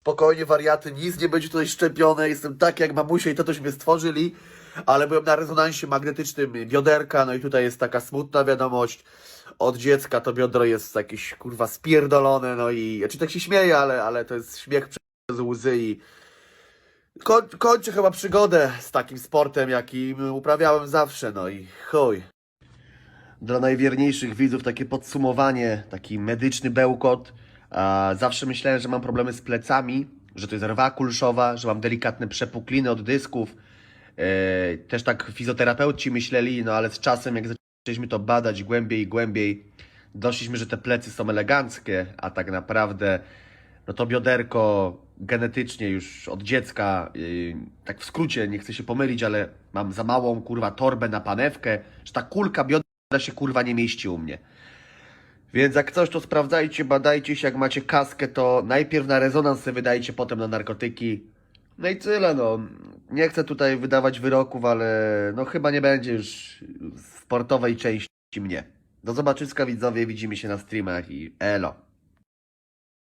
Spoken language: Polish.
spokojnie wariaty, nic nie będzie tutaj szczepione, jestem tak jak mamusia i tatoś mnie stworzyli, ale byłem na rezonansie magnetycznym bioderka, no i tutaj jest taka smutna wiadomość, od dziecka to biodro jest jakieś kurwa spierdolone, no i, znaczy tak się śmieję, ale, ale to jest śmiech przez łzy i koń, kończę chyba przygodę z takim sportem, jakim uprawiałem zawsze, no i chuj. Dla najwierniejszych widzów takie podsumowanie, taki medyczny bełkot. Zawsze myślałem, że mam problemy z plecami, że to jest rwa kulszowa, że mam delikatne przepukliny od dysków. E, też tak fizjoterapeuci myśleli, no ale z czasem jak zaczęliśmy to badać głębiej i głębiej, doszliśmy, że te plecy są eleganckie, a tak naprawdę no to bioderko genetycznie już od dziecka, yy, tak w skrócie, nie chcę się pomylić, ale mam za małą kurwa torbę na panewkę, że ta kulka biodra się kurwa nie mieści u mnie. Więc jak coś, to sprawdzajcie, badajcie się, jak macie kaskę, to najpierw na rezonans sobie wydajcie, potem na narkotyki. No i tyle, no. Nie chcę tutaj wydawać wyroków, ale no chyba nie będzie już sportowej części mnie. Do zobaczyska widzowie, widzimy się na streamach i elo.